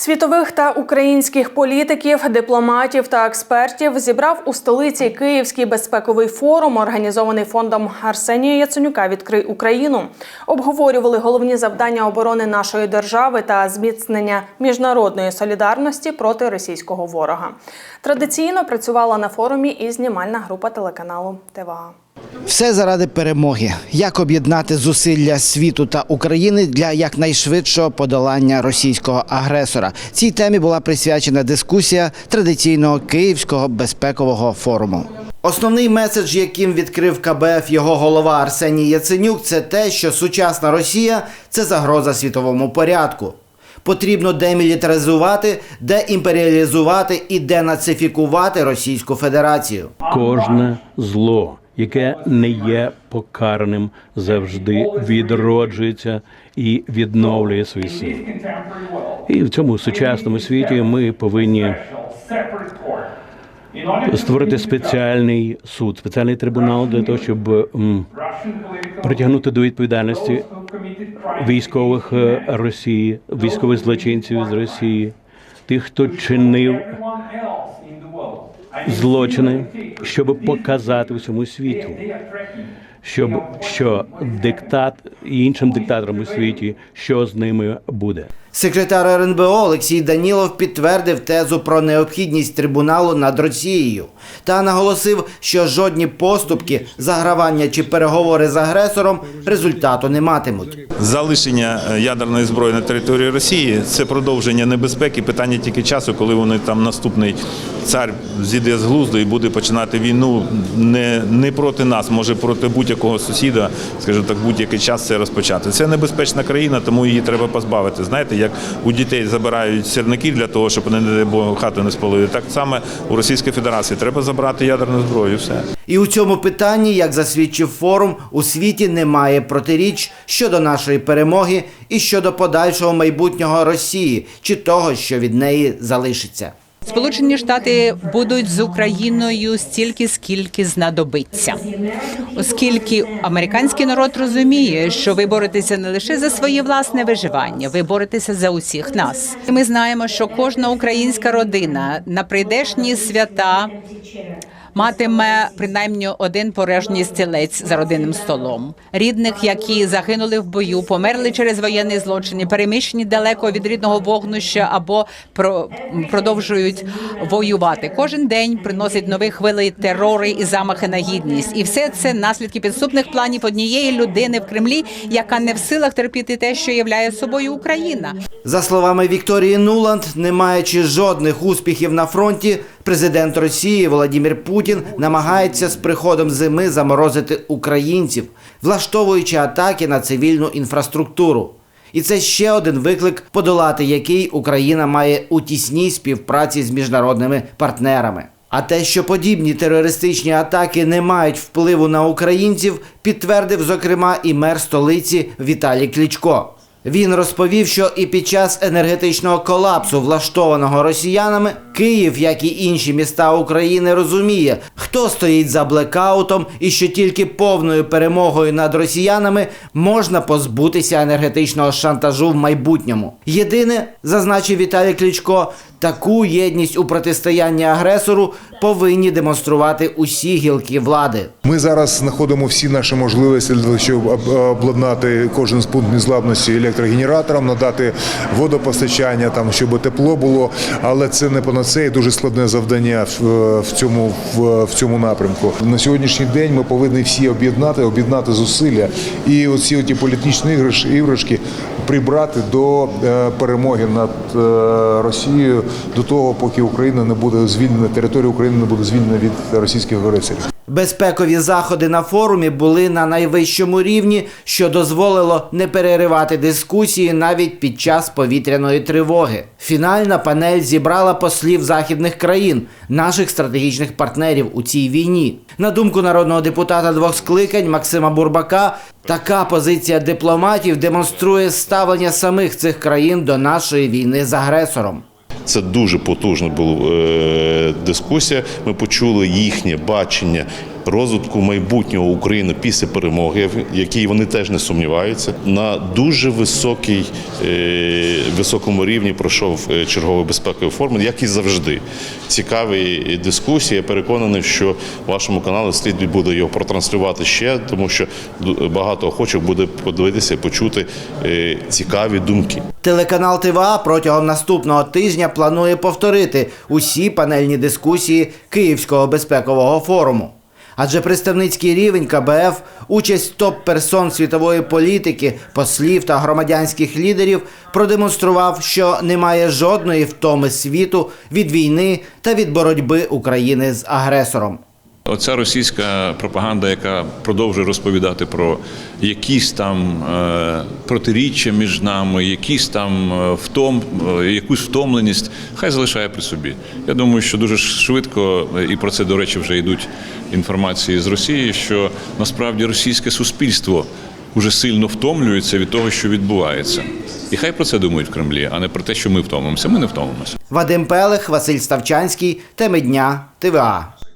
Світових та українських політиків, дипломатів та експертів зібрав у столиці Київський безпековий форум, організований фондом Арсенія Яценюка Відкрий Україну. Обговорювали головні завдання оборони нашої держави та зміцнення міжнародної солідарності проти російського ворога. Традиційно працювала на форумі і знімальна група телеканалу ТВА. Все заради перемоги. Як об'єднати зусилля світу та України для якнайшвидшого подолання російського агресора? Цій темі була присвячена дискусія традиційного київського безпекового форуму. Основний меседж, яким відкрив КБФ його голова Арсеній Яценюк, це те, що сучасна Росія це загроза світовому порядку. Потрібно демілітаризувати, деімперіалізувати і денацифікувати Російську Федерацію. Кожне зло, яке не є покараним, завжди відроджується і відновлює свої сили. І в цьому сучасному світі ми повинні створити спеціальний суд, спеціальний трибунал для того, щоб притягнути до відповідальності військових е, Росії, військових злочинців з Росії, тих, хто чинив злочини, щоб показати всьому світу, щоб що диктат іншим диктаторам у світі, що з ними буде. Секретар РНБО Олексій Данілов підтвердив тезу про необхідність трибуналу над Росією та наголосив, що жодні поступки, загравання чи переговори з агресором результату не матимуть. Залишення е, ядерної зброї на території Росії це продовження небезпеки. Питання тільки часу, коли вони там наступний цар зійде з глузду і буде починати війну не, не проти нас, може проти будь-якого сусіда, скажімо так, будь-який час це розпочати. Це небезпечна країна, тому її треба позбавити. Знаєте, як у дітей забирають сірники для того, щоб вони не хату не спалили. Так само у Російській Федерації треба забрати ядерну зброю. Все. І у цьому питанні, як засвідчив форум, у світі немає протиріч щодо нашої перемоги і щодо подальшого майбутнього Росії чи того, що від неї залишиться. Сполучені Штати будуть з Україною стільки, скільки знадобиться, оскільки американський народ розуміє, що ви боретеся не лише за своє власне виживання, ви боретеся за усіх нас. Ми знаємо, що кожна українська родина на прийдешні свята. Матиме принаймні один порожній стілець за родинним столом. Рідних, які загинули в бою, померли через воєнні злочини, переміщені далеко від рідного вогнища або про, продовжують воювати. Кожен день приносить нові хвилі терори і замахи на гідність. І все це наслідки підступних планів однієї людини в Кремлі, яка не в силах терпіти те, що являє собою Україна. За словами Вікторії Нуланд, не маючи жодних успіхів на фронті, президент Росії Володимир Путін намагається з приходом зими заморозити українців, влаштовуючи атаки на цивільну інфраструктуру. І це ще один виклик, подолати який Україна має у тісній співпраці з міжнародними партнерами. А те, що подібні терористичні атаки не мають впливу на українців, підтвердив зокрема і мер столиці Віталій Кличко. Він розповів, що і під час енергетичного колапсу, влаштованого росіянами, Київ, як і інші міста України, розуміє, хто стоїть за блекаутом, і що тільки повною перемогою над росіянами можна позбутися енергетичного шантажу в майбутньому. Єдине, зазначив Віталій Кличко, таку єдність у протистоянні агресору повинні демонструвати усі гілки влади. Ми зараз знаходимо всі наші можливості для щоб обладнати кожен з пунктів незламності електрогенератором, надати водопостачання, там щоб тепло було. Але це не панацея, дуже складне завдання в, цьому в, цьому напрямку. На сьогоднішній день ми повинні всі об'єднати, об'єднати зусилля і оці оті політичні іграш- іграшки прибрати до е, перемоги над е, Росією до того, поки Україна не буде звільнена, територія України не буде звільнена від російських агресорів. Безпекові заходи на форумі були на найвищому рівні, що дозволило не переривати дискусії навіть під час повітряної тривоги. Фінальна панель зібрала послів західних країн, наших стратегічних партнерів у цій війні. На думку народного депутата двох скликань Максима Бурбака, така позиція дипломатів демонструє ставлення самих цих країн до нашої війни з агресором. Це дуже потужна була е, дискусія. Ми почули їхнє бачення розвитку майбутнього України після перемоги, в якій вони теж не сумніваються. На дуже високій, е, високому рівні пройшов е, черговий безпековий форум, як і завжди. Цікаві дискусії. Я переконаний, що вашому каналу слід буде його протранслювати ще, тому що багато охочих буде подивитися і почути е, цікаві думки. Телеканал ТВА протягом наступного тижня планує повторити усі панельні дискусії Київського безпекового форуму. Адже представницький рівень КБФ, участь топ-персон світової політики, послів та громадянських лідерів продемонстрував, що немає жодної втоми світу від війни та від боротьби України з агресором. Оця російська пропаганда, яка продовжує розповідати про якісь там е, протиріччя між нами, якісь там е, втом, е, якусь втомленість, хай залишає при собі. Я думаю, що дуже швидко, і про це, до речі, вже йдуть інформації з Росії, що насправді російське суспільство уже сильно втомлюється від того, що відбувається. І хай про це думають в Кремлі, а не про те, що ми втомимося. Ми не втомимося. Вадим Пелех, Василь Ставчанський, теми дня, ТВА.